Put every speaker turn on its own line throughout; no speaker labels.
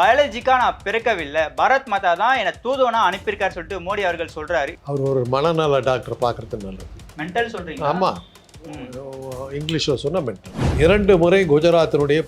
பயாலஜிக்கா நான் பிறக்கவில்லை. பாரத் மாதா தான் என்னை தூதுவனா அனுப்பியிருக்காரு சொல்லிட்டு மோடி அவர்கள் சொல்றாரு.
அவர் ஒரு மனநல டாக்டர் பார்க்கறது நல்லது.
மென்டல் சொல்றீங்க
ஆமாம் இங்கிலீஷில் சொன்ன மென்டல். இரண்டு முறை குஜராத்தினுடைய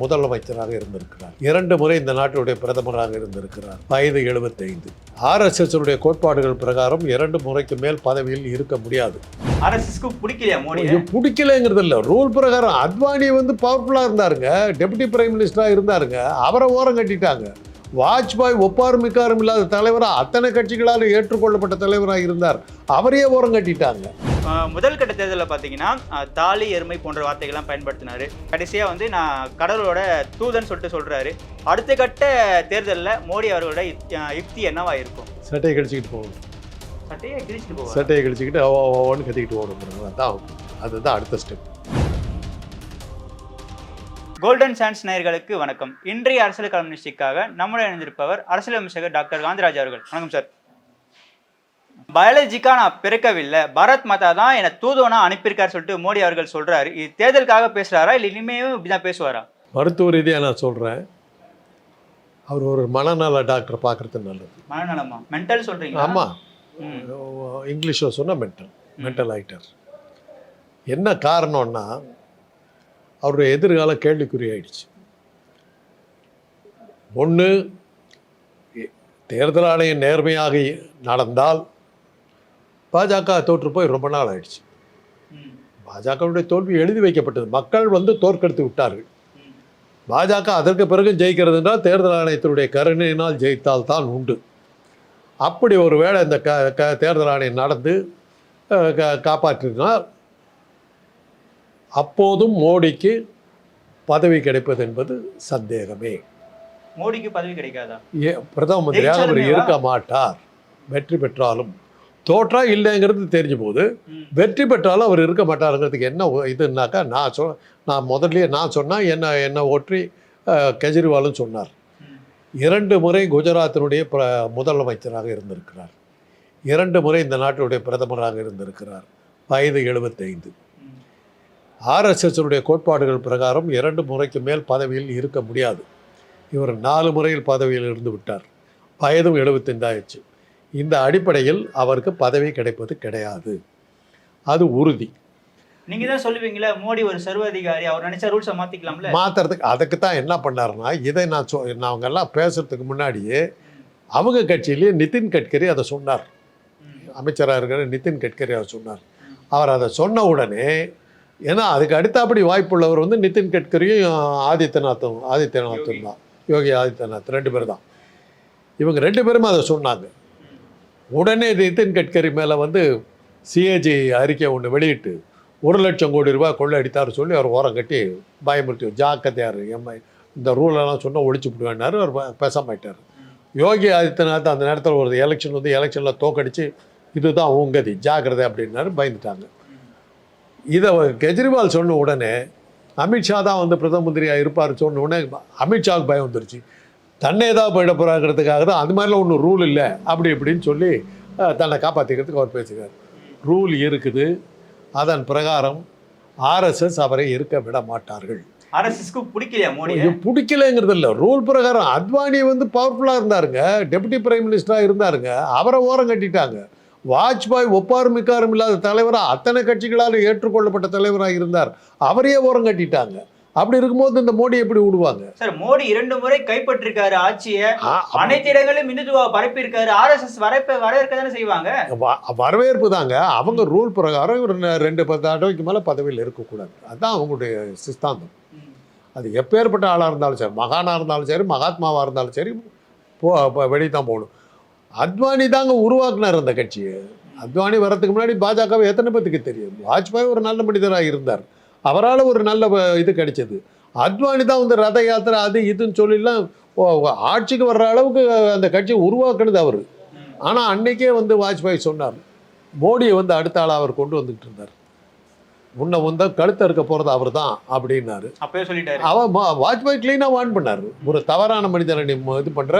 முதலமைச்சராக இருந்திருக்கிறார். இரண்டு முறை இந்த நாட்டினுடைய பிரதமராக இருந்திருக்கிறார். வயது எழுபத்தைந்து. ஆர்எஸ்எஸ்னுடைய கோட்பாடுகள் பிரகாரம் இரண்டு முறைக்கு மேல் பதவியில் இருக்க முடியாது.
ஆர்எஸ்எஸ்க்கு பிடிக்கலையா மோடி
இது பிடிக்கலைங்கிறது இல்லை. ரூல் பிரகாரம் அத்வானி வந்து பவர்ஃபுல்லாக இருந்தாருங்க. டெபுட்டி பிரைம் மினிஸ்டராக இருந்தாருங்க. அவரை ஓரம் கட்டிட்டாங்க. வாஜ்பாய் ஒப்பாரும் மிக்காரும் இல்லாத தலைவராக அத்தனை கட்சிகளால் ஏற்றுக்கொள்ளப்பட்ட தலைவராக இருந்தார். அவரையே ஓரம் கட்டிட்டாங்க.
முதல் கட்ட தேர்தலில் பார்த்தீங்கன்னா தாலி எருமை போன்ற வார்த்தைகள்லாம் பயன்படுத்தினாரு. கடைசியாக வந்து நான் கடவுளோட தூதன் சொல்லிட்டு சொல்றாரு. அடுத்த கட்ட தேர்தலில் மோடி அவர்களோட யுக்தி என்னவா இருக்கும்?
சட்டையை கழிச்சிக்கிட்டு போகணும்
சட்டையை கிழிச்சிட்டு போவார்?
சட்டையை கழிச்சிக்கிட்டு ஓன்னு கத்திக்கிட்டு ஓடணும் அதான் அதுதான் அடுத்த ஸ்டெப்
கோல்டன் சான்ஸ் நேயர்களுக்கு வணக்கம். இன்றைய அரசியல் கம்யூனிஸ்டிக்காக நம்முடன் இணைந்திருப்பவர் அரசியல் விமர்சகர் டாக்டர் காந்திராஜ் அவர்கள். வணக்கம் சார். பயாலஜிக்கா நான் பிறக்கவில்லை. பாரத் மாதா தான் என்னை தூதுவனா அனுப்பியிருக்காரு சொல்லிட்டு மோடி அவர்கள் சொல்றாரு. இது தேர்தலுக்காக பேசுறாரா? இல்லை இனிமேலும் இப்படிதான் பேசுவாரா?
மருத்துவ ரீதியாக நான் சொல்கிறேன் அவர் ஒரு மனநல டாக்டர் பார்க்கறது நல்லது.
மனநலமா? மென்டல் சொல்றீங்க
ஆமாம். இங்கிலீஷில் சொன்ன மென்டல் மென்டல் ஆகிட்டார் என்ன காரணம்னா அவருடைய எதிர்கால கேள்விக்குறி ஆயிடுச்சு. ஒன்று தேர்தல் ஆணையம் நேர்மையாக நடந்தால் பாஜக தோற்று போய் ரொம்ப நாள் ஆயிடுச்சு. பாஜகவுடைய தோல்வி எழுதி வைக்கப்பட்டது. மக்கள் வந்து தோற்கடித்து விட்டார்கள். பாஜக அதற்கு பிறகு ஜெயிக்கிறது என்றால் தேர்தல் ஆணையத்தினுடைய கருணையினால் ஜெயித்தால் தான் உண்டு. அப்படி ஒரு வேளை இந்த க க தேர்தல் ஆணையம் நடந்து க கா காப்பாற்றினால் அப்போதும் மோடிக்கு பதவி கிடைப்பது என்பது சந்தேகமே
மோடிக்கு பதவி கிடைக்காதா
ஏ பிரதம மந்திரியாக அவர்? இருக்க மாட்டார் வெற்றி பெற்றாலும் தோற்றா இல்லைங்கிறது தெரிஞ்ச போது. வெற்றி பெற்றாலும் அவர் இருக்க மாட்டாருங்கிறதுக்கு என்ன இதுனாக்கா நான் சொ நான் முதல்லயே நான் சொன்னால் என்ன என்ன ஒற்றி கெஜ்ரிவாலும் சொன்னார். இரண்டு முறை குஜராத்தினுடைய பிர முதலமைச்சராக இருந்திருக்கிறார் இரண்டு முறை இந்த நாட்டினுடைய பிரதமராக இருந்திருக்கிறார் வயது எழுபத்தைந்து. ஆர்எஸ்எஸ்னுடைய கோட்பாடுகள் பிரகாரம் இரண்டு முறைக்கு மேல் பதவியில் இருக்க முடியாது. இவர் நாலு முறையில் பதவியில் இருந்து விட்டார். வயதும் எழுபத்தைந்தாயிடுச்சு இந்த அடிப்படையில் அவருக்கு பதவி கிடைப்பது கிடையாது. அது உறுதி.
நீங்க தான் சொல்லுவீங்களே மோடி ஒரு சர்வாதிகாரி அவர் நினைச்சா ரூல்ஸை மாத்திக்கலாம்ல?
மாற்றுறதுக்கு அதுக்கு தான் என்ன பண்ணாருன்னா இதை நான் சொ நான் அவங்கெல்லாம் பேசுறதுக்கு முன்னாடியே அவங்க கட்சியிலேயே நிதின் கட்கரி அதை சொன்னார். அமைச்சராக இருக்கிற நிதின் கட்கரி அவர் சொன்னார். அவர் அதை சொன்ன உடனே ஏன்னா அதுக்கு அடுத்தபடி வாய்ப்புள்ளவர் வந்து நிதின் கட்கரியும் ஆதித்யநாத்தும் ஆதித்யநாத்தும் தான். யோகி ஆதித்யநாத் ரெண்டு பேர் தான். இவங்க ரெண்டு பேரும் அதை சொன்னாங்க. உடனே நிதின் கட்கரி மேலே வந்து சிஏஜி அறிக்கை ஒன்று வெளியிட்டு ஒரு லட்சம் கோடி ரூபாய் கொள்ளையடித்தார் சொல்லி அவர் ஓரம் கட்டி பயமுறுத்தி ஜாக்கிரதையார் எம்ஐ இந்த ரூலெல்லாம் சொன்னால் ஒழிச்சு விடுவேன்னாரு அவர் ப- பேசாம ஆயிட்டார். யோகி ஆதித்யநாத் அந்த நேரத்தில் ஒரு எலெக்ஷன் வந்து எலெக்ஷனில் தோக்கடிச்சு இதுதான் உங்கதி ஜாக்கிரதை அப்படின்னாரு பயந்துட்டாங்க. இதை கெஜ்ரிவால் சொன்ன உடனே அமித்ஷா தான் வந்து பிரதம மந்திரியாக இருப்பார் சொன்ன உடனே அமித்ஷாவுக்கு பயம் வந்துருச்சு. தன்னை ஏதாவது போயிட போகிறாங்கிறதுக்காக தான் அது மாதிரிலாம் ஒன்றும் ரூல் இல்லை அப்படி இப்படின்னு சொல்லி தன்னை காப்பாற்றிக்கிறதுக்கு அவர் பேசுகிறார் ரூல் இருக்குது. அதன் பிரகாரம் ஆர்எஸ்எஸ் அவரை இருக்க விட மாட்டார்கள்.
ஆர்எஸ்எஸ்க்கு பிடிக்கலையா மோடி
பிடிக்கலைங்கிறது இல்லை. ரூல் பிரகாரம் அத்வானி வந்து பவர்ஃபுல்லாக இருந்தாருங்க. டெபுட்டி பிரைம் மினிஸ்டராக இருந்தாருங்க. அவரை ஓரம் கட்டிட்டாங்க. வாஜ்பாய் ஒப்பாரும் மிக்காரும் இல்லாத தலைவராக அத்தனை கட்சிகளால் ஏற்றுக்கொள்ளப்பட்ட தலைவராக இருந்தார். அவரையே ஓரம் கட்டிட்டாங்க. அப்படி இருக்கும்போது இந்த மோடி எப்படி விடுவாங்க
சார் மோடி இரண்டு முறை கைப்பற்றிருக்காரு ஆட்சியை. அனைத்து இடங்களிலும் இந்துத்துவா பரப்பியிருக்காரு. ஆர்எஸ்எஸ் வரப்ப வரவேற்க தானே செய்வாங்க?
வரவேற்பு தாங்க. அவங்க ரூல் பிரகாரம் ரெண்டு பத்து தடவைக்கு மேலே பதவியில் இருக்கக்கூடாது. அதுதான் அவங்களுடைய சிஸ்தாந்தம் அது எப்பேற்பட்ட ஆளாக இருந்தாலும் சரி மகானாக இருந்தாலும் சரி மகாத்மாவாக இருந்தாலும் சரி போ வெளியே தான் போகணும். அத்வானி தாங்க உருவாக்குனார் அந்த கட்சியை. அத்வானி வரதுக்கு முன்னாடி பாஜகவை எத்தனை பேத்துக்கு தெரியும்? வாஜ்பாய் ஒரு நல்ல மனிதராக இருந்தார். அவரால் ஒரு நல்ல இது கிடைச்சது. அத்வானி தான் வந்து ரத யாத்திரை அது இதுன்னு சொல்லிலாம் ஆட்சிக்கு வர்ற அளவுக்கு அந்த கட்சியை உருவாக்குனது அவர். ஆனால் அன்னைக்கே வந்து வாஜ்பாய் சொன்னார் மோடியை வந்து அடுத்த ஆளாக அவர் கொண்டு வந்துட்டு இருந்தார். முன்ன முந்த கழுத்த இருக்க போகிறது அவர் தான் அப்படின்னாரு.
அப்பவே சொல்லிட்டாரு.
அவன் வாஜ்பாய் க்ளீனாக வான் பண்ணார். ஒரு தவறான மனிதனை இது பண்ணுற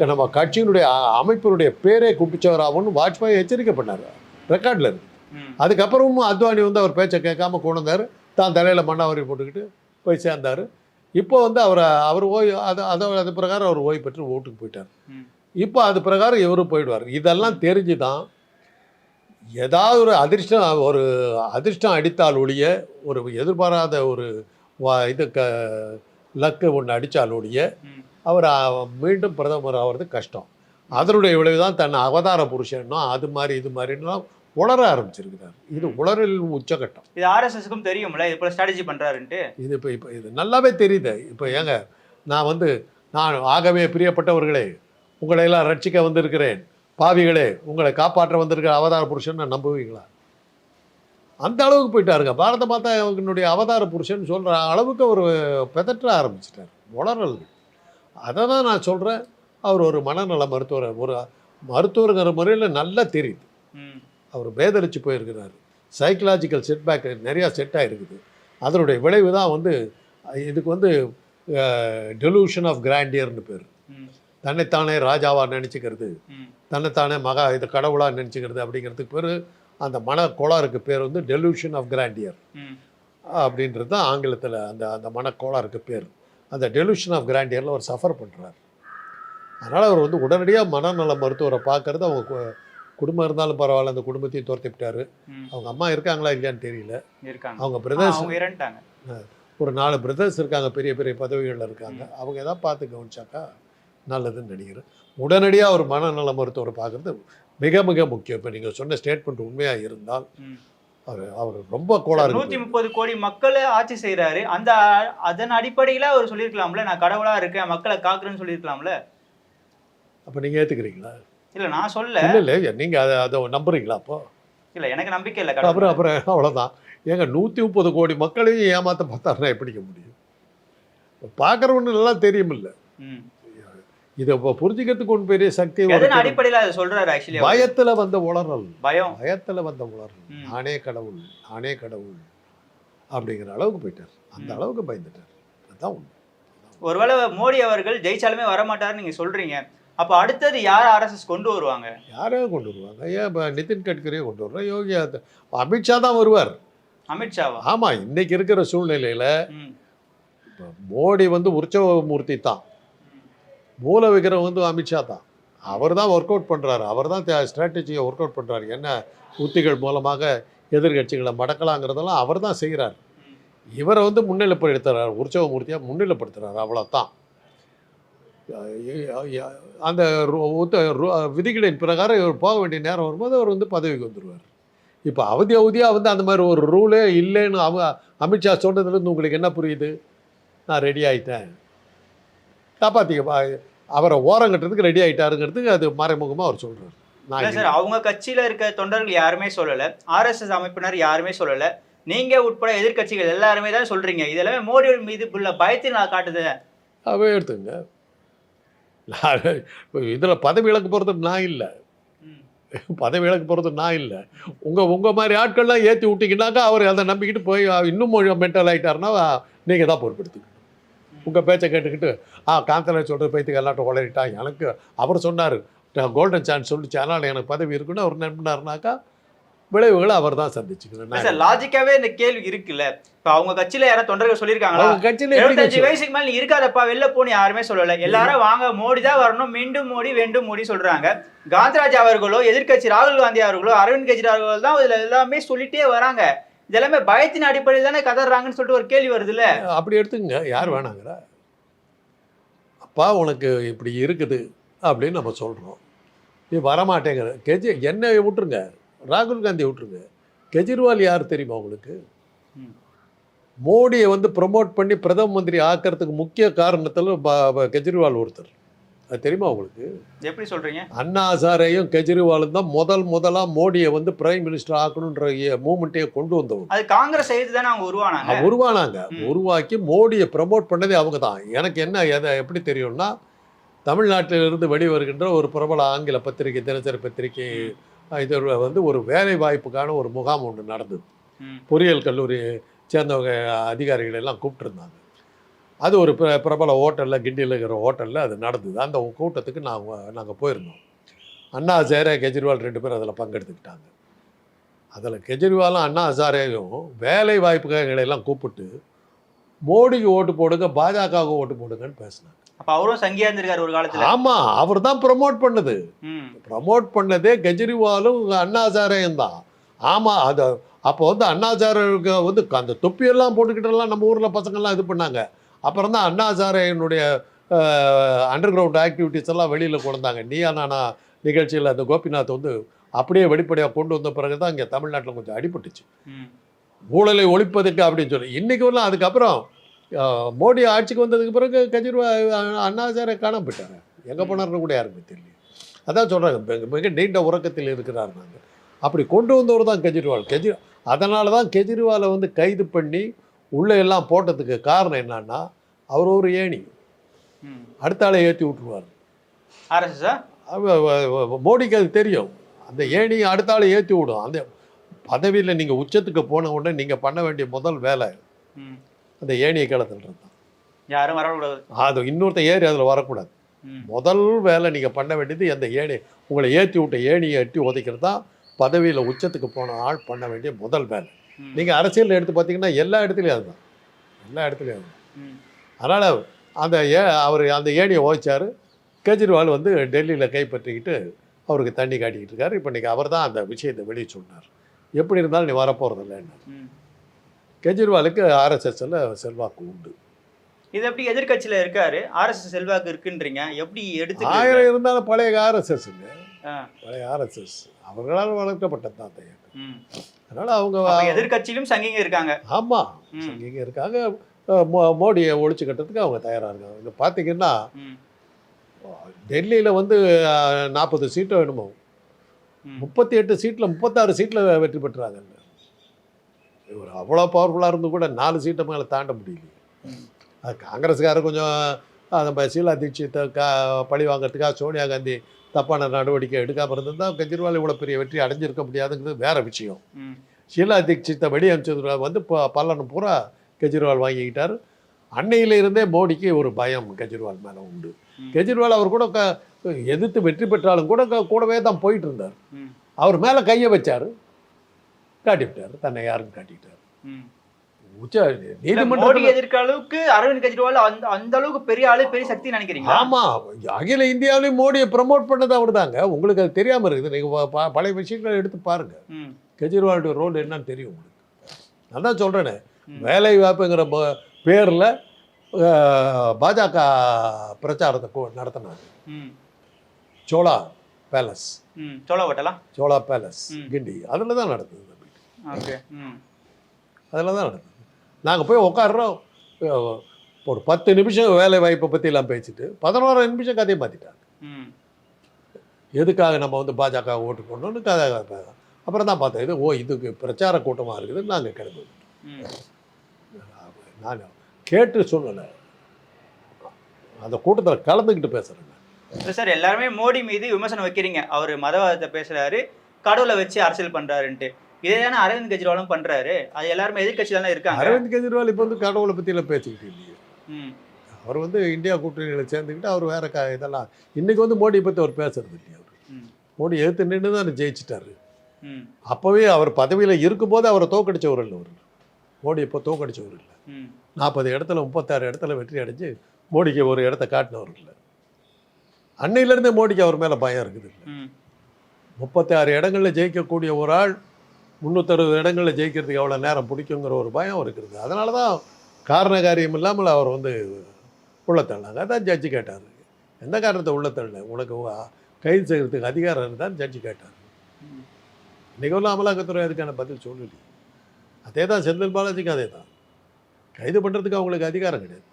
நம்ம கட்சியினுடைய அமைப்பினுடைய பேரே குப்பிச்சவராகனு வாஜ்பாய் எச்சரிக்கை பண்ணார் ரெக்கார்டில் இருக்கு. அதுக்கப்புறமும் அத்வானி வந்து அவர் பேச்சை கேட்காம கொண்டு வந்தார் தான் தலையில் மண்ணாவரி போட்டுக்கிட்டு போய் சேர்ந்தார் இப்போ வந்து அவரை அவர் ஓய் அது அது அது பிரகாரம் அவர் ஓய்வு பெற்று ஓட்டுக்கு போயிட்டார். இப்போ அது பிரகாரம் இவரும் போயிடுவார் இதெல்லாம் தெரிஞ்சு தான் ஏதாவது ஒரு அதிர்ஷ்டம் ஒரு அதிர்ஷ்டம் அடித்தால் ஒழிய ஒரு எதிர்பாராத ஒரு வா இது க லக்கு ஒன்று அடித்தால் ஒழிய. அவர் மீண்டும் பிரதமர் ஆகிறது கஷ்டம். அதனுடைய விளைவு தான் தன் அவதார புருஷன்னா அது மாதிரி இது மாதிரிலாம் உளர ஆரம்பிச்சிருக்கிறார். இது உளறல் உச்சகட்டம்.
இது ஆர்எஸ்எஸ்க்கும் தெரியும்ல இது போல ஸ்ட்ராட்டஜி பண்றாருன்ட்டு.
இது இப்போ இப்போ இது நல்லாவே தெரியுது. இப்போ ஏங்க நான் வந்து நான் ஆகவே பிரியப்பட்டவர்களே உங்களை எல்லாம் ரட்சிக்க வந்திருக்கிறேன். பாவிகளே உங்களை காப்பாற்ற வந்திருக்கிற அவதார புருஷன் நான் நம்புவீங்களா? அந்த அளவுக்கு போயிட்டாருங்க. பாரத மாதா அவங்களுடைய அவதார புருஷன் சொல்கிற அளவுக்கு அவர் பெதற்ற ஆரம்பிச்சிட்டார். உளறல் அதை தான் நான் சொல்கிறேன் அவர் ஒரு மனநல மருத்துவர். ஒரு மருத்துவருங்கிற முறையில் நல்லா தெரியுது. அவர் பேதலிச்சு போயிருக்கிறாரு. சைக்கலாஜிக்கல் செட்பேக் நிறையா செட் ஆகிருக்குது அதனுடைய விளைவு தான் வந்து இதுக்கு வந்து டெலூஷன் ஆஃப் கிராண்டியர்னு பேர். தன்னைத்தானே ராஜாவாக நினச்சிக்கிறது. தன்னைத்தானே மகா இது கடவுளாக நினச்சிக்கிறது அப்படிங்கிறதுக்கு பேர் அந்த மன கோளாறுக்கு பேர் வந்து டெலூஷன் ஆஃப் கிராண்டியர். அப்படின்றது தான் ஆங்கிலத்தில் அந்த அந்த மனக்கோளாறுக்கு பேர். அந்த டெலூஷன் ஆஃப் கிராண்டியரில் அவர் சஃபர் பண்ணுறார் அதனால் அவர் வந்து உடனடியாக மனநல மருத்துவரை பார்க்கறது அவங்க குடும்பம் இருந்தாலும் பரவாயில்ல அந்த குடும்பத்தையும் துரத்தி விட்டாரு. அவங்க அம்மா இருக்காங்களா இல்லையான்னு தெரியல. அவங்க பிரதர்ஸ் ஒரு நாலு பிரதர்ஸ் இருக்காங்க பெரிய பெரிய பதவிகளில் இருக்காங்க. அவங்க எதாவது பார்த்து கவனிச்சாக்கா நல்லதுன்னு நினைக்கிறேன் உடனடியாக ஒரு மனநல மருத்துவரை பார்க்குறது மிக மிக முக்கியம். இப்போ நீங்கள் சொன்ன ஸ்டேட்மெண்ட் உண்மையாக இருந்தால். அவர் அவர் ரொம்ப கோளாறு
நூத்தி முப்பது கோடி மக்களை ஆட்சி செய்யறாரு அந்த அதன் அடிப்படையில அவர் சொல்லியிருக்கலாம்ல நான் கடவுளா இருக்கேன் மக்களை காக்குறேன்னு சொல்லியிருக்கலாம்ல.
அப்போ நீங்கள் ஏற்றுக்கிறீங்களா
இல்ல நான் சொல்ல
இல்லை இல்லை நீங்கள் அதை அதை நம்புறீங்களா அப்போ?
இல்ல எனக்கு நம்பிக்கை இல்ல
அப்புறம் அப்புறம் அவ்வளோதான் ஏங்க நூற்றி முப்பது கோடி மக்களையும் ஏமாற்ற பார்த்தாருன்னா எப்படிக்க முடியும்? பார்க்குறவனு எல்லாம் தெரியுமில்ல. இதை இப்போ புரிஞ்சுக்கிறதுக்கு ஒன்று பெரிய சக்தி
அடிப்படையில அதை சொல்றாரு ஆக்சுவலி
பயத்தில் வந்த உளறல்.
பயம்.
பயத்தில் வந்த
ம்.
நானே கடவுள் நானே கடவுள் அப்படிங்கிற அளவுக்கு போயிட்டார். அந்த. அளவுக்கு பயந்துட்டார். அதுதான் உண்மை.
ஒருவேளை மோடி அவர்கள் ஜெயிச்சாலுமே வரமாட்டாருன்னு நீங்க சொல்றீங்க. அப்ப அடுத்தது யார் ஆர்எஸ்எஸ் கொண்டு வருவாங்க?
யாரையோ கொண்டு வருவாங்க? ஏன் இப்போ நிதின் கட்கரியை கொண்டு வர்றோம் யோகி அமித்ஷா தான் வருவார்.
அமித்ஷாவா?
ஆமாம் இன்னைக்கு இருக்கிற சூழ்நிலையில் மோடி வந்து உற்சவ மூர்த்தி தான். மூல விக்கிரம் வந்து அமித்ஷா தான் அவர் தான் ஒர்க் அவுட் பண்ணுறாரு அவர் தான் ஸ்ட்ராட்டஜியை ஒர்க் அவுட் பண்ணுறாரு என்ன உத்திகள் மூலமாக எதிர்கட்சிகளை மடக்கலாங்கிறதெல்லாம் அவர் தான் செய்கிறார் இவரை வந்து முன்னிலைப்படுத்துகிறார் உற்சவமூர்த்தியாக முன்னிலைப்படுத்துகிறார் அவ்வளோதான் அந்த விதிகளின் பிரகாரம் இவர் போக வேண்டிய நேரம் வரும்போது அவர் வந்து பதவிக்கு வந்துடுவார் இப்போ அவதி அவதியாக வந்து அந்த மாதிரி ஒரு ரூலே இல்லைன்னு அவ அமித்ஷா சொன்னதுலேருந்து உங்களுக்கு என்ன புரியுது? நான் ரெடி ஆகிட்டேன் காப்பாற்றிக்க அவரை ஓரங்கட்டுறதுக்கு ரெடி ஆயிட்டாருங்கிறதுக்கு அது மறைமுகமாக அவர் சொல்கிறார்
சார் அவங்க கட்சியில இருக்க தொண்டர்கள் யாருமே சொல்லல. ஆர்எஸ்எஸ் அமைப்பினர் யாருமே சொல்லல. நீங்க உட்பட எதிர்க்கட்சிகள் எல்லாருமே தான் சொல்றீங்க. இதெல்லாமே மோடி மீது உள்ள பயத்தை நான் காட்டுது
அவே எடுத்துங்க. இதில் பதவி இழக்க போகிறது நான் இல்லை. பதவி இழக்க போகிறது நான் இல்லை. உங்கள் உங்கள் மாதிரி ஆட்கள்லாம் ஏற்றி விட்டிங்கனாக்கா அவர் அதை நம்பிக்கிட்டு போய் இன்னும் மென்டல் ஆகிட்டாருன்னா நீங்கள் தான் பொறுப்படுத்திக்கணும் உங்கள் பேச்சை கேட்டுக்கிட்டு ஆ காந்தனை சொல்கிற பேத்துக்கு எல்லாட்டும் உளறிட்டான் எனக்கு அவர் சொன்னார். கோல்டன் சான்ஸ் சொல்லிச்சு. அதனால் எனக்கு பதவி இருக்குன்னு அவர் நம்பினாருனாக்கா விளைவுகளை அவர் தான் சந்திச்சுக்கணும்
லாஜிக்காவே இந்த கேள்வி இருக்குல்ல. இப்ப அவங்க கட்சியில யாராவது தொண்டர்கள் சொல்லியிருக்காங்களா?
கட்சியில்
எழுபத்தஞ்சு வயசுக்கு மேல இருக்காதப்பா வெளில போன்னு யாருமே சொல்லல. எல்லாரும் வாங்க மோடி தான் வரணும் மீண்டும் மோடி வேண்டும் மோடி சொல்றாங்க. காந்தராஜ் அவர்களோ எதிர்க்கட்சி ராகுல் காந்தி அவர்களோ அரவிந்த் கெஜ்ரிவால் தான் இதுல எல்லாமே சொல்லிட்டே வராங்க. இதெல்லாமே பயத்தின் அடிப்படையில் தானே கதறாங்கன்னு சொல்லிட்டு ஒரு கேள்வி வருதுல்ல?
அப்படி எடுத்துங்க யார் வேணாங்கிறா? அப்பா உனக்கு இப்படி இருக்குது அப்படின்னு நம்ம சொல்கிறோம் நீ வரமாட்டேங்கிற. கெஜி என்ன விட்டுருங்க. ராகுல் காந்தி விட்டுருங்க. கெஜ்ரிவால் யார் தெரியுமா உங்களுக்கு. மோடியை வந்து ப்ரமோட் பண்ணி பிரதம மந்திரி ஆக்கிறதுக்கு முக்கிய காரணத்தில் கெஜ்ரிவால் ஒருத்தர். அது தெரியுமா உங்களுக்கு?
எப்படி சொல்றீங்க?
அண்ணா ஹசாரேயும் கெஜ்ரிவாலும் தான் முதல் முதலாக மோடியை வந்து பிரைம் மினிஸ்டர் ஆக்கணுன்ற மூமெண்ட்டையே கொண்டு வந்தவங்க.
அது காங்கிரஸ் செய்து தானே அவங்க உருவானாங்க?
உருவானாங்க. உருவாக்கி மோடியை ப்ரமோட் பண்ணதே அவங்க தான். எனக்கு என்ன எதை எப்படி தெரியும்னா தமிழ்நாட்டிலிருந்து வெளிவருகின்ற ஒரு பிரபல ஆங்கில பத்திரிகை தினசரி பத்திரிகை இது வந்து ஒரு வேலை வாய்ப்புக்கான ஒரு முகாம் ஒன்று நடந்தது. பொறியியல் கல்லூரி சேர்ந்தவங்க அதிகாரிகள் எல்லாம் கூப்பிட்டுருந்தாங்க. அது ஒரு பிர பிரபல ஹோட்டலில் கிண்டியில் இருக்கிற ஹோட்டலில் அது நடந்தது. அந்த கூட்டத்துக்கு நாங்கள் நாங்கள் போயிருந்தோம். அண்ணா ஹசாரே கெஜ்ரிவால் ரெண்டு பேரும் அதில் பங்கெடுத்துக்கிட்டாங்க. அதில் கெஜ்ரிவாலும் அண்ணா ஹசாரேயும் வேலை வாய்ப்புகளை எல்லாம் கூப்பிட்டு மோடிக்கு ஓட்டு போடுங்க பாஜகவுக்கு ஓட்டு போடுங்கன்னு பேசினாங்க.
அப்ப அவரும் சங்கியா இருந்திருக்காரு ஒரு காலத்துல.
ஆமா அவர் தான் ப்ரமோட் பண்ணது. ப்ரமோட் பண்ணதே கெஜ்ரிவாலும் அண்ணாசாரையும் தான். ஆமா அது அப்போ வந்து அண்ணாசாருக்கு வந்து அந்த தொப்பியெல்லாம் போட்டுக்கிட்டெல்லாம் நம்ம ஊரில் பசங்கள்லாம் இது பண்ணாங்க. அப்புறம் தான் அண்ணாசாரையினுடைய அண்டர் கிரவுண்ட் ஆக்டிவிட்டீஸ் எல்லாம் வெளியில் கொண்டாங்க நீயா நானா நிகழ்ச்சியில் அந்த கோபிநாத் வந்து அப்படியே வெளிப்படையாக கொண்டு வந்த பிறகு தான் இங்கே தமிழ்நாட்டில் கொஞ்சம் அடிபட்டுச்சு. ஊழலை ஒழிப்பதுக்கு அப்படின்னு சொல்லி. இன்றைக்கி வரலாம் அதுக்கப்புறம் மோடி ஆட்சிக்கு வந்ததுக்கு பிறகு கெஜ்ரிவால் அண்ணாசாரை காணாம போயிட்டாங்க எங்கே போனார்னு கூட யாருமே தெரியல. அதான் சொல்கிறாங்க மிக நீண்ட உறக்கத்தில் இருக்கிறார் நாங்கள் அப்படி கொண்டு வந்தவர் தான் கெஜ்ரிவால். கெஜ்ரி அதனால தான் கெஜ்ரிவாலை வந்து கைது பண்ணி உள்ளே எல்லாம் போட்டதுக்கு காரணம் என்னன்னா அவர் ஒரு ஏணி. அடுத்த ஆளை ஏற்றி விட்டுருவார். மோடிக்கு அது தெரியும். அந்த ஏணி அடுத்த ஆளை ஏற்றி விடும். அந்த பதவியில் நீங்கள் உச்சத்துக்கு போன உடனே நீங்கள் பண்ண வேண்டிய முதல் வேலை அந்த ஏணியை கிளத்துன்றது தான்.
யாரும் வரக்கூடாது.
அது இன்னொருத்த ஏறி அதில் வரக்கூடாது. முதல் வேலை நீங்கள் பண்ண வேண்டியது அந்த ஏணி உங்களை ஏற்றி விட்ட ஏணியை எட்டி உதைக்கிறது தான் பதவியில் உச்சத்துக்கு போன ஆள் பண்ண வேண்டிய முதல் வேலை. நீங்கள் அரசியலில் எடுத்து பார்த்தீங்கன்னா எல்லா இடத்துலையும் அதுதான். எல்லா இடத்துலையும் அதுதான். அதனால் அந்த ஏ அவர் அந்த ஏணியை உதைச்சார். கெஜ்ரிவால் வந்து டெல்லியில் கைப்பற்றிக்கிட்டு அவருக்கு தண்ணி காட்டிக்கிட்டு இருக்காரு. இப்போ இன்றைக்கி அவர் தான் அந்த விஷயத்தை வெளியே சொன்னார். எப்படி இருந்தாலும் நீ வரப்போகிறதில்லன்னு
ம்.
கெஜ்ரிவாலுக்கு ஆர்எஸ்எஸ்ல செல்வாக்கு உண்டு.
இது எப்படி எதிர்க்கட்சியில இருக்காரு? ஆர்எஸ்எஸ் செல்வாக்கு இருக்குன்றீங்க. எப்படி எடுத்து
ஆயிரம் இருந்தாலும் பழைய ஆர்எஸ்எஸ்ங்க
ஆ.
பழைய ஆர்எஸ்எஸ் அவர்களால் வளர்க்கப்பட்டது தான் அந்த இயக்கம். அதனால் அவங்க
அப்ப எதிர்க்கட்சியிலும் சங்கிங்க இருக்காங்க.
ஆமாம்
ம்.
இங்கே இருக்காங்க. மோ- மோடியை ஒழிச்சு கட்டுறதுக்கு அவங்க தயாராக இருக்காங்க. இங்கே பார்த்தீங்கன்னா டெல்லியில் வந்து நாற்பது சீட்டோ வேணுமோ. முப்பத்தி எட்டு சீட்டில் முப்பத்தாறு சீட்டில் வெற்றி பெற்றாங்க. இவர் அவ்வளோ பவர்ஃபுல்லாக இருந்து கூட நாலு சீட்டை மேலே தாண்ட முடியல
ம்.
அது காங்கிரஸ்காரர் கொஞ்சம் நம்ம ஷீலா தீட்சித்தை கா பழி வாங்குறதுக்காக சோனியா காந்தி தப்பான நடவடிக்கை எடுக்காமல் இருந்திருந்தா கெஜ்ரிவால் இவ்வளோ பெரிய வெற்றி அடைஞ்சிருக்க முடியாதுங்கிறது வேற விஷயம். ஷீலா தீட்சித்தை வெடி அனுப்பிச்சதுல வந்து இப்போ பலன் பூரா கெஜ்ரிவால் வாங்கிக்கிட்டார். அன்னையில இருந்தே மோடிக்கு ஒரு பயம் கெஜ்ரிவால் மேலே உண்டு. கெஜ்ரிவால் அவர் கூட க எதிர்த்து வெற்றி பெற்றாலும் கூட கூடவே தான் போயிட்டு இருந்தார். அவர் மேலே கையை வச்சார். காட்டிவிட்டார். தன்னை யாருன்னு காட்டிக்கிட்டார் உச்ச நீதிமன்றத்தில்
எதிர்க்க அளவுக்கு அரவிந்த் கெஜ்ரிவால் அந்த அந்த அளவுக்கு பெரிய ஆளு பெரிய சக்தி நினைக்கிறீங்களா?
ஆமா அகில இந்தியாவிலையும் மோடியை ப்ரமோட் பண்ணது அவர் தாங்க உங்களுக்கு அது தெரியாம இருக்குது. நீங்க பழைய விஷயங்களை எடுத்து பாருங்க. கெஜ்ரிவாலுடைய ரோல் என்னன்னு தெரியும் உங்களுக்கு. நான் தான் சொல்றேனே. வேலை வாய்ப்புங்கிற பேர்ல பாஜக பிரச்சாரத்தை நடத்தினாங்க. சோலா பேலஸ்.
ம். சொல்ல ஓட்டலாம்
சோலா பேலஸ். கிண்டி. அதில் தான் நடந்தது அதில் தான் நடந்தது. நாங்கள் போய் உட்காடுறோம் ஒரு பத்து நிமிஷம் வேலை வாய்ப்பை பற்றிலாம் பேசிட்டு பதினோரு நிமிஷம் கதையை மாற்றிட்டாங்க எதுக்காக நம்ம வந்து பாஜக ஓட்டு போடணும்னு கதை அப்புறம் தான் பார்த்தேன் இது ஓ இதுக்கு பிரச்சார கூட்டமாக இருக்குது நாங்கள் கிளம்பி
ம்.
நான் கேட்டு சொல்லலை. அந்த கூட்டத்தில் கலந்துக்கிட்டு
இல்ல சார் எல்லாருமே மோடி மீது விமர்சனம் வைக்கிறீங்க. அவர் மதவாதத்தை பேசுறாரு கடவுளை வச்சு அரசியல் பண்றாருன்ட்டு. இதே தானே அரவிந்த் கெஜ்ரிவாலும் பண்றாரு. அது எல்லாருமே எதிர்க்கட்சி தானே இருக்காங்க.
அரவிந்த் கெஜ்ரிவால் இப்போ வந்து கடவுளை பற்றியெல்லாம் பேசிக்கிட்டு இல்லையே. அவர் வந்து இந்தியா கூட்டணியில் சேர்ந்துக்கிட்டு அவர் வேற க இதெல்லாம் இன்னைக்கு வந்து மோடியை பற்றி அவர் பேசுறது இல்லையா அவர். மோடி எதிர்த்து நின்று தான் ஜெயிச்சிட்டாரு. அப்போவே அவர் பதவியில் இருக்கும்போது அவரை தோக்கடிச்சவர் இல்லை அவர். மோடி இப்போ தோக்கடிச்சவர் இல்லை. நாற்பது இடத்துல முப்பத்தாறு இடத்துல வெற்றி அடைஞ்சு மோடிக்கு ஒரு இடத்த காட்டினவர் இல்லை. அன்னையிலேருந்தே மோடிக்கு அவர் மேலே பயம் இருக்குது இல்லை. முப்பத்தாறு இடங்களில் ஜெயிக்கக்கூடிய ஒரு ஆள் முந்நூற்றறுபது இடங்களில் ஜெயிக்கிறதுக்கு எவ்வளோ நேரம் பிடிக்குங்கிற ஒரு பயம் இருக்குது. அதனால தான் காரண காரியம் இல்லாமல் அவர் வந்து உள்ள தள்ளினாங்க அதான் ஜட்ஜி கேட்டார். எந்த காரணத்தை உள்ள தள்ளல உனக்கு கைது செய்கிறதுக்கு அதிகாரம் இருந்தால் ஜட்ஜி கேட்டார்.
ம்.
இன்னைக்கு உள்ள அமலாக்கத்துறை அதுக்கான பதில் சொல்லலையே அதே தான் செந்தில் பாலாஜிக்கு அதே தான் கைது பண்ணுறதுக்கு அவங்களுக்கு அதிகாரம் கிடையாது.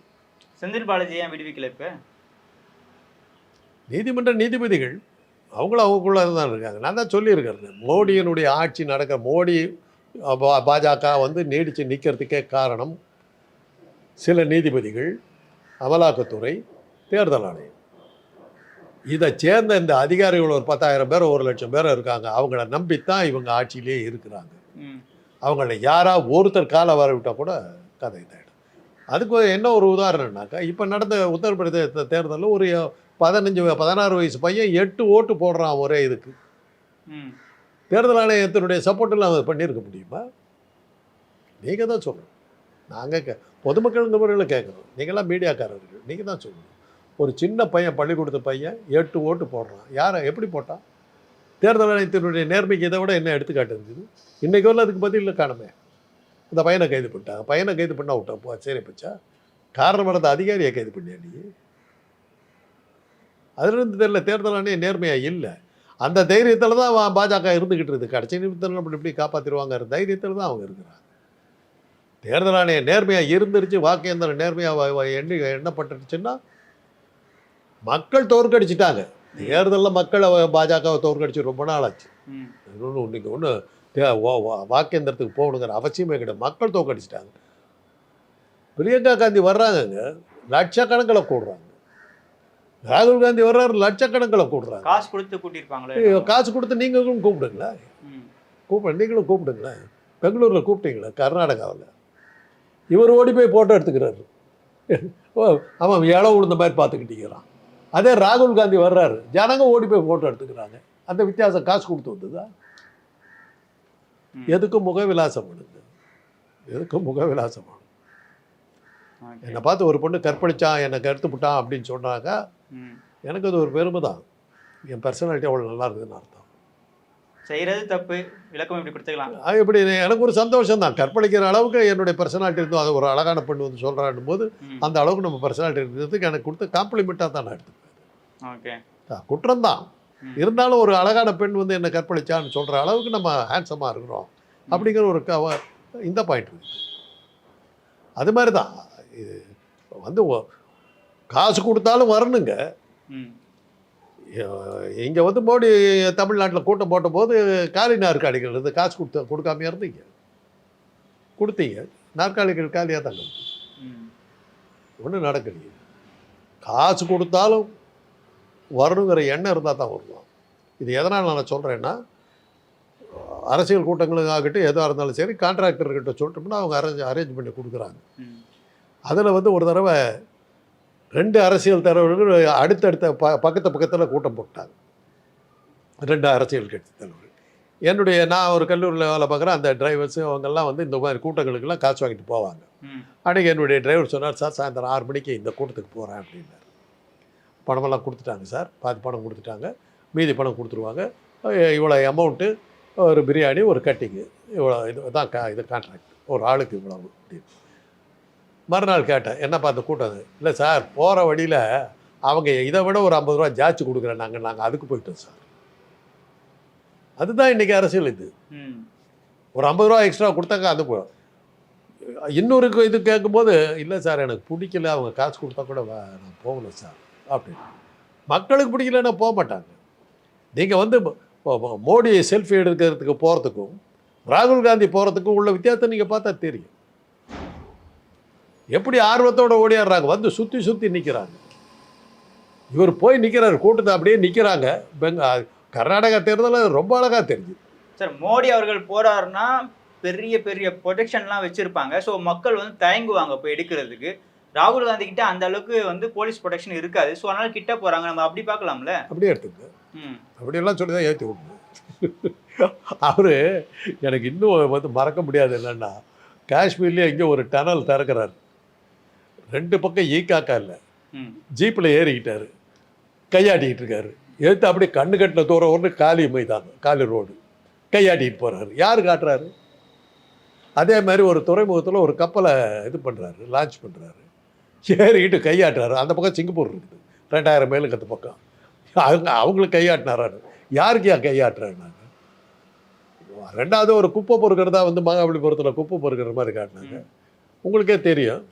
செந்தில் பாலாஜி ஏன் விடுவிக்கல இப்ப?
நீதிமன்ற நீதிபதிகள் அவங்களும் அவங்களுக்குள்ள தான் இருக்காங்க. நான் தான் சொல்லியிருக்கிறேன். மோடியினுடைய ஆட்சி நடக்கிற மோடி பாஜக வந்து நீடித்து நிற்கிறதுக்கே காரணம் சில நீதிபதிகள் அமலாக்கத்துறை தேர்தல் ஆணையம். இதை சேர்ந்த இந்த அதிகாரிகள் ஒரு பத்தாயிரம் பேர் ஒரு லட்சம் பேர் இருக்காங்க. அவங்கள நம்பித்தான் இவங்க ஆட்சியிலே இருக்கிறாங்க. அவங்கள யாரா ஒருத்தர் காலை வர விட்டால் கூட கதை இதாயிடும். அதுக்கு என்ன ஒரு உதாரணம்னாக்கா இப்போ நடந்த உத்தரப்பிரதேச தேர்தலில் ஒரு பதினஞ்சு பதினாறு வயசு பையன் எட்டு ஓட்டு போடுறான் ஒரே இதுக்கு. தேர்தல் ஆணையத்தினுடைய சப்போர்ட்டில் அதை பண்ணியிருக்க முடியுமா? நீங்கள் தான் சொல்லணும். நாங்கள் பொதுமக்கள் இந்த முறையில் கேட்குறோம். நீங்களாம் மீடியாக்காரர்கள் நீங்கள் தான் சொல்லணும். ஒரு சின்ன பையன் பள்ளிக்கூடத்து பையன் எட்டு ஓட்டு போடுறான். யாரை எப்படி போட்டான்? தேர்தல் ஆணையத்தினுடைய நேர்மைக்கு இதை விட என்ன எடுத்துக்காட்டு இருந்தது? இன்றைக்கு வரல அதுக்கு பதில் காணுமே. இந்த பையனை கைது பண்ணிட்டாங்க. பையனை கைது பண்ணா விட்டா போ சரி பச்சா காரணம் வரத அதிகாரியை கைது பண்ணியா நீ? அதிலிருந்து தெரியல தேர்தல் ஆணையம் நேர்மையாக இல்லை. அந்த தைரியத்தில் தான் அவன் பாஜக இருந்துக்கிட்டு இருக்குது. கடைசி நிமிஷத்தில் நம்ம இப்படி காப்பாற்றிடுவாங்க தைரியத்தில் தான் அவங்க இருக்கிறாங்க. தேர்தல் ஆணையம் நேர்மையாக இருந்துருச்சு வாக்கேந்திரம் நேர்மையாக எண்ணி எண்ணப்பட்டுருச்சுன்னா மக்கள் தோற்கடிச்சிட்டாங்க. தேர்தலில் மக்கள் பாஜகவை தோற்கடிச்சு ரொம்ப நாள் ஆச்சு. இன்னொன்று இன்னைக்கு ஒன்று வாக்கேந்திரத்துக்கு போகணுங்கிற அவசியமே கிடையாது. மக்கள் தோற்கடிச்சிட்டாங்க. பிரியங்கா காந்தி வர்றாங்கங்க. லட்சக்கணக்கில் கூடுறாங்க. ராகுல் காந்தி வர்றாரு லட்சக்கணக்கில் கூடுறாங்க
காசு கொடுத்து கூட்டியிருப்பாங்களே
காசு கொடுத்து நீங்களும் கூப்பிடுங்களேன்
ம்.
கூப்பிட நீங்களும் கூப்பிடுங்களேன் பெங்களூரில் கூப்பிட்டீங்களா? கர்நாடகாவில். இவர் ஓடி போய் ஃபோட்டோ எடுத்துக்கிறாரு. ஓ அவன் இளவு விழுந்த மாதிரி பார்த்துக்கிட்டீங்கிறான் அதே ராகுல் காந்தி வர்றாரு. ஜனங்க ஓடி போய் ஃபோட்டோ எடுத்துக்கிறாங்க. அந்த வித்தியாசம் காசு கொடுத்து வந்ததா. எதுக்கும் முகவிலாசம் பண்ணுது எதுக்கும் முகவிலாசம் பண்ணுது. என்னை பார்த்து ஒரு பொண்ணு கற்பழிச்சான் என்னை கருத்து விட்டான் அப்படின்னு சொன்னாங்க. எனக்கு அது ஒரு பெருமை தான். என் பர்சனாலிட்டி அவ்வளோ நல்லா இருக்குதுன்னு அர்த்தம்.
செய்யறது தப்பு விளக்கம் இப்படி கொடுத்துக்கலாம்.
அது எப்படி எனக்கு ஒரு சந்தோஷம் தான். கற்பழிக்கிற அளவுக்கு என்னுடைய பர்சனாலிட்டி இருந்தோம் அது ஒரு அழகான பெண் வந்து சொல்கிறான் போது. அந்த அளவுக்கு நம்ம பர்சனாலிட்டி இருக்கிறதுக்கு எனக்கு கொடுத்த காம்ப்ளிமெண்ட்டாக தான் நான் எடுத்துப்பேன்
ஓகே.
குற்றம் தான். இருந்தாலும் ஒரு அழகான பெண் வந்து என்னை கற்பழிச்சான்னு சொல்கிற அளவுக்கு நம்ம ஹேண்ட்ஸமாக இருக்கிறோம். அப்படிங்கிற ஒரு க இந்த பாயிண்ட் இருக்குது அது மாதிரி தான். இது வந்து காசு கொடுத்தாலும் வரணுங்க. இங்கே வந்து மோடி தமிழ்நாட்டில் கூட்டம் போட்ட போது காலி நாற்காலிகள் இருந்து காசு கொடுத்த கொடுக்காம இருந்தீங்க கொடுத்தீங்க நாற்காலிகள் காலியாக.
ம்.
ஒன்றும் நடக்கலையே காசு கொடுத்தாலும் வரணுங்கிற எண்ணம் இருந்தால் தான் வருவான் இது எதனால் நான் சொல்கிறேன்னா அரசியல் கூட்டங்களுக்கு ஆகட்டும் எதாக இருந்தாலும் சரி கான்ட்ராக்டர்கிட்ட சொல்லிட்டோம்னா அவங்க அரேஞ்ச் அரேஞ்ச் பண்ணி கொடுக்குறாங்க. அதில் வந்து ஒரு தடவை ரெண்டு அரசியல் தலைவர்கள் அடுத்தடுத்த ப பக்கத்து பக்கத்தில் கூட்டம் போட்டாங்க. ரெண்டு அரசியல் கட்சி தலைவர்கள். என்னுடைய நான் ஒரு கல்லூரியில் வேலை பார்க்குறேன் அந்த டிரைவர்ஸு அவங்கெல்லாம் வந்து இந்த மாதிரி கூட்டங்களுக்கெல்லாம் காசு வாங்கிட்டு போவாங்க. அன்றைக்கி என்னுடைய டிரைவர் சொன்னார் சார் சாயந்தரம் ஆறு மணிக்கு இந்த கூட்டத்துக்கு போகிறேன் அப்படின்னாரு. பணமெல்லாம் கொடுத்துட்டாங்க சார். பாதி பணம் கொடுத்துட்டாங்க. மீதி பணம் கொடுத்துருவாங்க. இவ்வளோ அமௌண்ட்டு ஒரு பிரியாணி ஒரு கட்டிங்கு இவ்வளோ இது தான் கா இது கான்ட்ராக்ட் ஒரு ஆளுக்கு இவ்வளவு அப்படின்னு. மறுநாள் கேட்டேன் என்னப்பா அந்த கூட்டம் இல்லை சார் போகிற வழியில் அவங்க இதை விட ஒரு ஐம்பது ரூபா ஜாஸ்தி கொடுக்குறேன் நாங்கள் நாங்கள் அதுக்கு போயிட்டோம் சார். அதுதான் இன்றைக்கி அரசியல் இது. ஒரு ஐம்பது ரூபா எக்ஸ்ட்ரா கொடுத்தாங்க அது போ இன்னொரு இது கேட்கும்போது இல்லை சார் எனக்கு பிடிக்கல அவங்க காசு கொடுத்தா கூட நான் போகல சார் அப்படின்னு. மக்களுக்கு பிடிக்கலன்னா போக மாட்டாங்க. நீங்கள் வந்து மோ- மோ- மோடி செல்ஃபி எடுக்கிறதுக்கு போகிறதுக்கும் ராகுல் காந்தி போகிறதுக்கும் உள்ள வித்தியாசத்தை நீங்கள் பார்த்தா தெரியும். எப்படி ஆர்வத்தோட ஓடியாடுறாங்க? வந்து சுற்றி சுற்றி நிற்கிறாங்க இவர் போய் நிற்கிறாரு கூட்டத்தை அப்படியே நிற்கிறாங்க பெங்க கர்நாடகா தேர்தலில் ரொம்ப அழகாக தெரிஞ்சு.
சார் மோடி அவர்கள் போறாருன்னா பெரிய பெரிய ப்ரொடெக்ஷன்லாம் வச்சிருப்பாங்க. ஸோ மக்கள் வந்து தயங்குவாங்க போய் எடுக்கிறதுக்கு. ராகுல் காந்தி கிட்ட அந்த அளவுக்கு வந்து போலீஸ் ப்ரொடெக்ஷன் இருக்காது. ஸோ அதனால கிட்ட போறாங்க. நம்ம அப்படி பார்க்கலாம்ல?
அப்படியே எடுத்துங்க
ம்.
அப்படியெல்லாம் சொல்லி தான் ஏற்றி விடணும் அவர் எனக்கு இன்னும் வந்து மறக்க முடியாது என்னென்னா காஷ்மீர்லேயே இங்கே ஒரு டனல் திறக்கிறார். ரெண்டு பக்கம் ஈக்காக்கா இல்லை.
ம்.
ஜீப்பில் ஏறிக்கிட்டாரு. கையாட்டிக்கிட்டு இருக்காரு. எடுத்து அப்படியே கண்ணு கட்டின தூரம் ஒன்று காலி மைதானம் காலி ரோடு. கையாட்டிட்டு போகிறாரு யார் காட்டுறாரு? அதே மாதிரி ஒரு துறைமுகத்தில் ஒரு கப்பலை இது பண்ணுறாரு லான்ச் பண்ணுறாரு ஏறிக்கிட்டு கையாட்டுறாரு. அந்த பக்கம் சிங்கப்பூர் இருக்குது. ரெண்டாயிரம் மைலுக்கு அந்த பக்கம். அவங்க அவங்களுக்கு கையாட்டினாராரு யாருக்கு ஏன் கையாட்டுறாரு நான் ரெண்டாவது ஒரு குப்பை பொறுக்கிறதா வந்து மகாபலிபுரத்தில் குப்பை பொறுக்கிற மாதிரி காட்டினாங்க. உங்களுக்கே தெரியும்.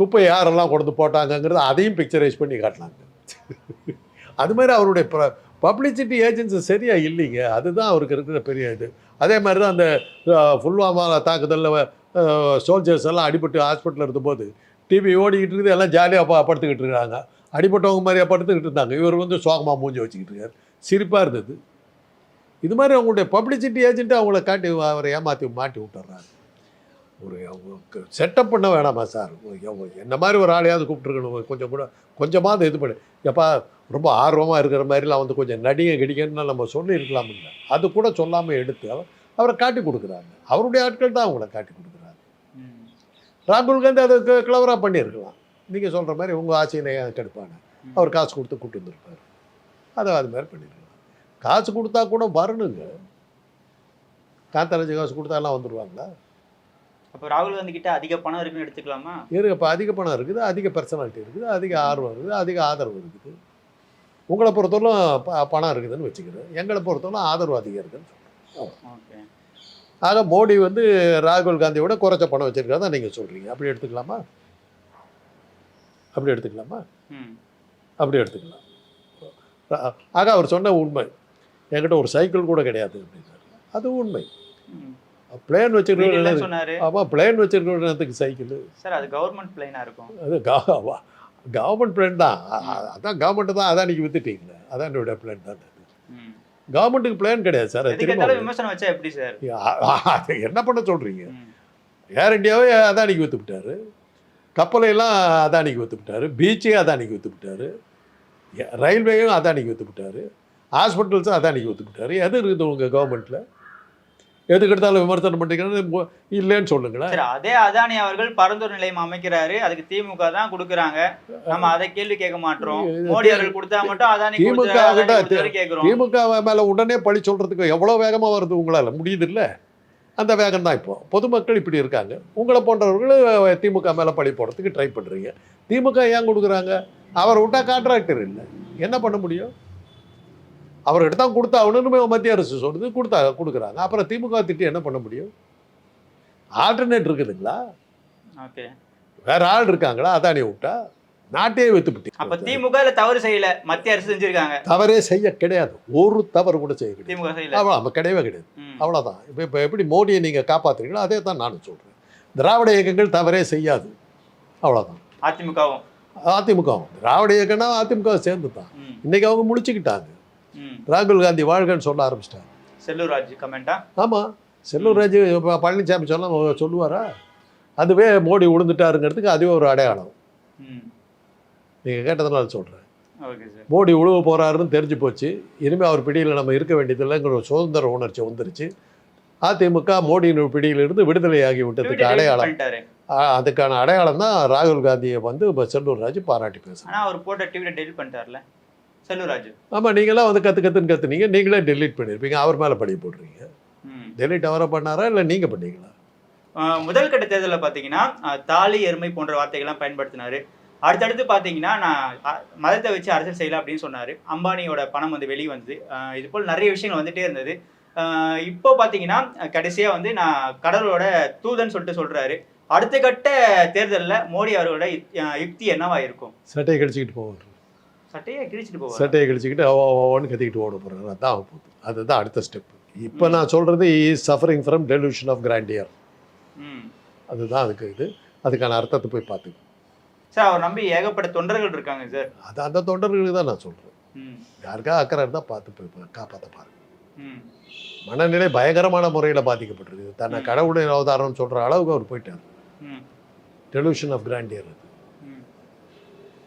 குப்பை யாரெல்லாம் கொண்டு போட்டாங்கங்கிறது அதையும் பிக்சரைஸ் பண்ணி காட்டினாங்க. அது மாதிரி அவருடைய ப பப்ளிசிட்டி ஏஜென்சி சரியாக இல்லைங்க. அதுதான் அவருக்கு இருக்கிற பெரிய இது. அதே மாதிரி தான் அந்த அஹ், தாக்குதலில் சோல்ஜர்ஸ் எல்லாம் அடிபட்டு ஹாஸ்பிட்டலில் இருந்தபோது டிவி ஓடிக்கிட்டு இருக்குது எல்லாம் ஜாலியாக பா படுத்துக்கிட்டு இருக்காங்க அடிபட்டவங்க மாதிரியா படுத்துக்கிட்டு இருந்தாங்க. இவர் வந்து சோகமாக மூஞ்சி வச்சுக்கிட்டு இருக்கார். சிரிப்பாக இருந்தது. இது மாதிரி அவங்களுடைய பப்ளிசிட்டி ஏஜென்ட்டு அவங்கள காட்டி அவரை ஏமாற்றி மாட்டி விட்டுறாங்க. ஒரு செட்டப் பண்ண வேணாமா சார்? என்ன மாதிரி ஒரு ஆளையாவது கூப்பிட்ருக்கணும் கொஞ்சம் கூட கொஞ்சமாவது இது பண்ணு. எப்பா ரொம்ப ஆர்வமாக இருக்கிற மாதிரிலாம் வந்து கொஞ்சம் நடிகை கிடிகன்னு நம்ம சொல்லியிருக்கலாம் இல்லை அது கூட சொல்லாமல் எடுத்து அவர் அவரை காட்டி கொடுக்குறாங்க. அவருடைய ஆட்கள் தான் அவங்கள காட்டி கொடுக்குறாங்க. ராகுல் காந்தி அதை கிளவராக பண்ணியிருக்கலாம். நீங்கள் சொல்கிற மாதிரி உங்கள் ஆசையினை கெடுப்பாங்க அவர் காசு கொடுத்து கூட்டு வந்துருப்பார். அதை அது மாதிரி பண்ணியிருக்கலாம். காசு கொடுத்தா கூட வரணுங்க. காத்தராஜ் காசு கொடுத்தா எல்லாம் வந்துடுவாங்களா
அப்போ ராகுல் காந்தி கிட்ட அதிக பணம் இருக்குன்னு எடுத்துக்கலாமா?
இருக்கு இப்போ அதிக பணம் இருக்குது அதிக பர்சனாலிட்டி இருக்குது அதிக ஆர்வம் இருக்குது அதிக ஆதரவு இருக்குது. உங்களை பொறுத்தவரைக்கும் ப பணம் இருக்குதுன்னு வச்சுக்கிறேன். எங்களை பொறுத்தவரை ஆதரவு அதிகம் இருக்குதுன்னு சொல்கிறேன்
ஓகே.
ஆக மோடி வந்து ராகுல் காந்தியோட குறைச்ச பணம் வச்சிருக்காதான் நீங்கள் சொல்கிறீங்க அப்படி எடுத்துக்கலாமா? அப்படி எடுத்துக்கலாமா?
ம்.
அப்படி எடுத்துக்கலாம். ஆக அவர் சொன்ன உண்மை. என்கிட்ட ஒரு சைக்கிள் கூட கிடையாது அப்படின்னாரு. அது உண்மை. பிளேன் வச்சிருக்கோம்
சொன்னாரு.
ஆமாம் பிளேன் வச்சிருக்கோன்றதுக்கு சைக்கிள்.
சார் அது கவர்மெண்ட் பிளைனா இருக்கும்.
அது கவர்மெண்ட் பிளான் தான். அதான் கவர்மெண்ட் தான். அதான் நீங்கள் வித்துட்டீங்களே. அதான் என்னோட பிளான் தான் கவர்மெண்ட்டுக்கு பிளான் கிடையாது சார்.
விமர்சனம் வச்சா எப்படி சார்?
என்ன பண்ண சொல்கிறீங்க ஏர் இந்தியாவே அதானிக்கு வித்து விட்டாரு கப்பலையெல்லாம் அதானிக்கு வித்து விட்டாரு பீச்சே அதானிக்கு வித்து விட்டாரு எ- ரயில்வேயும் அதானிக்கு வித்து விட்டாரு ஹாஸ்பிட்டல்ஸும் அதானிக்கு வித்து விட்டாரு எது இருக்குது உங்கள் கவர்மெண்ட்டில் எதுக்கு எடுத்தாலும் விமர்சனம் பண்ணிக்கிறேன்னு இல்லைன்னு சொல்லுங்களேன்.
அதே அதானி அவர்கள் பரந்தூர் நிலையம் அமைக்கிறாரு. அதுக்கு திமுக தான் கொடுக்குறாங்க. நம்ம அதை கேள்வி கேட்க மாட்டோம். மோடி அவர்கள் கொடுத்தா மட்டும் அதானி
திமுக திமுக மேலே உடனே பழி சொல்கிறதுக்கு எவ்வளோ வேகமாக வருது உங்களால்? முடியுது இல்லை அந்த வேகம் தான் இப்போ. பொதுமக்கள் இப்படி இருக்காங்க. உங்களை போன்றவர்கள் திமுக மேலே பழி போடுறதுக்கு ட்ரை பண்ணுறீங்க திமுக ஏன் கொடுக்குறாங்க? அவர் விட்டா கான்ட்ராக்டர் இல்லை. என்ன பண்ண முடியும்? அவர்கிட்ட தான் கொடுத்தாகணும்னு மத்திய அரசு சொல்லுது கொடுத்தா கொடுக்குறாங்க. அப்புறம் திமுக திட்டி என்ன பண்ண முடியும்? ஆல்டர்னேட் இருக்குதுங்களா?
ஓகே.
வேற ஆள் இருக்காங்களா? அதானி விட்டா நாட்டையே வித்து
அப்ப திமுக தவறு செய்யல. மத்திய அரசு செஞ்சிருக்காங்க.
தவறே செய்ய கிடையாது. ஒரு தவறு கூட செய்ய கிடையாது. அவ்வளோ நம்ம கிடையவே கிடையாது. அவ்வளோதான் இப்போ இப்போ எப்படி மோடியை நீங்கள் காப்பாற்றுறீங்களோ அதே தான் நானும் சொல்கிறேன் திராவிட இயக்கங்கள் தவறே செய்யாது. அவ்வளோதான்
அதிமுகவும்.
அதிமுகவும். திராவிட இயக்கம்னா அதிமுக சேர்ந்து தான். இன்னைக்கு அவங்க முடிச்சுக்கிட்டாங்க. ராகுல் காந்தி வாழ்கன்னு சொல்ல ஆரம்பிச்சிட்டாங்க
செல்லூர் ராஜ் கமெண்டா?
ஆமாம் செல்லூர் ராஜு இப்போ பழனிசாமி சொல்ல சொல்லுவாரா? அதுவே மோடி விழுந்துட்டாருங்கிறதுக்கு அதுவே ஒரு அடையாளம். நீங்கள் கேட்டதுனால சொல்கிறேன்
ஓகே சார்.
மோடி உழுவ போகிறாருன்னு தெரிஞ்சு போச்சு. இனிமேல் அவர் பிடியில் நம்ம இருக்க வேண்டியதில்லைங்கிற ஒரு சுதந்திர உணர்ச்சி வந்துருச்சு. அதிமுக மோடியின் பிடியிலிருந்து விடுதலையாகி விட்டதுக்கு அடையாளம். அதுக்கான அடையாளம் தான் ராகுல் காந்தியை வந்து செல்லூர் ராஜு பாராட்டி பேசுகிறேன்
அவர் போட்ட ட்வீட்டை டெலிட் பண்ணிட்டார்ல. செல்லூர் ராஜ்
ஆமாம் நீங்களாம் வந்து கற்று கற்றுன்னு கற்றுனீங்க நீங்களே டெலீட் பண்ணியிருப்பீங்க அவர் மேலே பழி போடுறீங்க. டெலீட் அவரை பண்ணாரா இல்லை நீங்கள் பண்ணீங்களா?
முதல் கட்ட தேர்தலில் பார்த்தீங்கன்னா தாலி எருமை போன்ற வார்த்தைகள்லாம் பயன்படுத்தினாரு. அடுத்தடுத்து பார்த்தீங்கன்னா நான் மதத்தை வச்சு அரசியல் செய்யலாம் அப்படின்னு சொன்னார். அம்பானியோட பணம் வந்து வெளியே வந்து இது போல் நிறைய விஷயங்கள் வந்துட்டே இருந்தது. இப்போ பார்த்தீங்கன்னா கடைசியாக வந்து நான் கடவுளோட தூதன் சொல்லிட்டு சொல்கிறாரு அடுத்த கட்ட தேர்தலில் மோடி அவர்களோட யுக்தி என்னவா இருக்கும்?
சட்டையை கழிச்சிக்கிட்டு போவார்.
சட்டையை கிழிச்சிட்டு போவார்?
சட்டையை கழிச்சிக்கிட்டு அவன்னு கத்திக்கிட்டு ஓட போகிறாரு அதான் ஆக போகுது. அதுதான் அடுத்த ஸ்டெப் இப்போ நான் சொல்கிறது is suffering from delusion of grandeur அதுதான் அதுக்கு இது. அதுக்கான அர்த்தத்தை போய் பார்த்துக்கணும்
சார் அவர் நம்பி ஏகப்பட்ட தொண்டர்கள் இருக்காங்க சார்.
அது அந்த தொண்டர்களுக்கு தான் நான் சொல்கிறேன் யாருக்கா அக்கறை இருந்தால் பார்த்து போய் காப்பாத்த பாருங்க. மனநிலை பயங்கரமான முறையில் பாதிக்கப்பட்டிருக்கு. தன்னை. கடவுளின் அவதாரம் சொல்கிற அளவுக்கு அவர் போயிட்டார். டெலியூஷன் ஆஃப் கிராண்டியர் அது.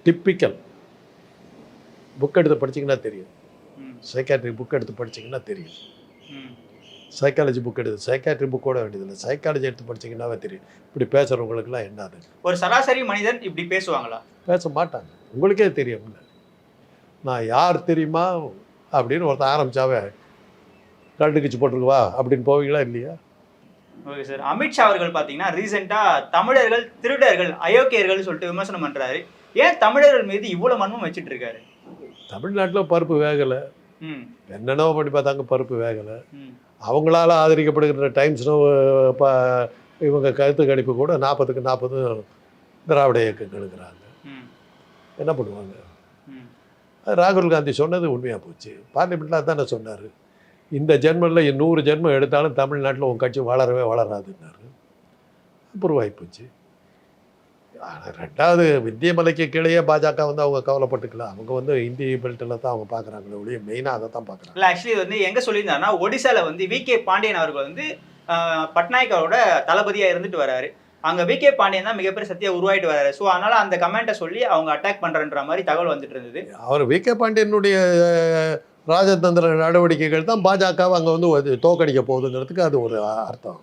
டிப்பிக்கல் புக் எடுத்து படிச்சீங்கன்னா தெரியும். சைக்காட்ரி புக் எடுத்து படிச்சீங்கன்னா தெரியும். சைக்காலஜி புக் எடுத்து சைக்காட்ரி புக்கோட வேண்டியதில்லை. சைக்காலஜி எடுத்து படிச்சீங்கன்னாவே தெரியும். இப்படி பேசுகிறவங்களுக்குலாம் என்ன அது
ஒரு சராசரி மனிதன் இப்படி பேசுவாங்களா?
பேச மாட்டாங்க. உங்களுக்கே தெரியும்ல நான் யார் தெரியுமா? அப்படின்னு ஒருத்தன் ஆரம்பிச்சாவே கண்டுக்கிச்சு போட்டிருக்குவா? அப்படின்னு போவீங்களா இல்லையா?
Okay sir. அமித்ஷா அவர்கள் பார்த்தீங்கன்னா ரீசெண்டாக தமிழர்கள் திருடர்கள் அயோக்கியர்கள் சொல்லிட்டு விமர்சனம் பண்றாரு. ஏன் தமிழர்கள் மீது இவ்வளவு மர்மம் வச்சுட்டு இருக்காரு?
தமிழ்நாட்டில் பருப்பு வேகலை. என்னென்னவோ பண்ணி பார்த்தாங்க பருப்பு வேகலை. அவங்களால ஆதரிக்கப்படுகிற டைம்ஸ் ப இவங்க கருத்து கணிப்பு கூட நாற்பதுக்கு நாற்பது திராவிட இயக்கங்களுங்கிறாங்க
ம்.
என்ன பண்ணுவாங்க? ராகுல் காந்தி சொன்னது உண்மையாக போச்சு. பார்லிமெண்ட்டில் அதானே சொன்னார். இந்த ஜென்மத்தில் நூறு ஜென்மம் எடுத்தாலும் தமிழ்நாட்டில் உன் கட்சி வளரவே வளராதுன்னாரு. அப்புறம் ஆகிப்போச்சு ஆனால் ரெண்டாவது வித்தியமலைக்கு கீழேயே பாஜக வந்து அவங்க கவலைப்பட்டுக்கல. அவங்க வந்து இந்தி பெல்ட்டில் தான் அவங்க பார்க்குறாங்களே ஒழிய மெயினாக அதை தான் பார்க்குறாங்க
இல்லை ஆக்சுவலி வந்து எங்க சொல்லியிருந்தாருன்னா ஒடிசால வந்து வி கே பாண்டியன் அவர்கள் வந்து பட்நாயக் அவரோட தளபதியா இருந்துட்டு வராரு. அங்க வி கே பாண்டியன் தான் மிகப்பெரிய சத்தியா உருவாயிட்டு வராரு. ஸோ அதனால அந்த கமெண்ட்டை சொல்லி அவங்க அட்டாக் பண்றன்ற மாதிரி தகவல் வந்துட்டு இருந்தது.
அவர் வி கே பாண்டியனுடைய ராஜதந்திர நடவடிக்கைகள் தான் பாஜகவை அங்கே வந்து தோக்கடிக்க போகுதுங்கிறதுக்கு அது ஒரு அர்த்தம்.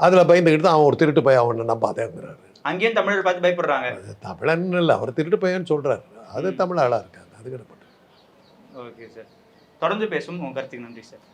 அதில் பயந்துக்கிட்டு தான் அவன் ஒரு திருட்டு பையன் அவனை நம்பாதேங்கிறாரு.
அங்கேயும் தமிழர் பார்த்து பயப்படுறாங்க.
அது தமிழன் இல்லை அவர் திருட்டு பையன்னு சொல்கிறாரு அது தமிழ் ஆளாக இருக்காது அது கிடப்பட்டு
ஓகே சார். தொடர்ந்து பேசும் உங்க கருத்துக்கு நன்றி சார்.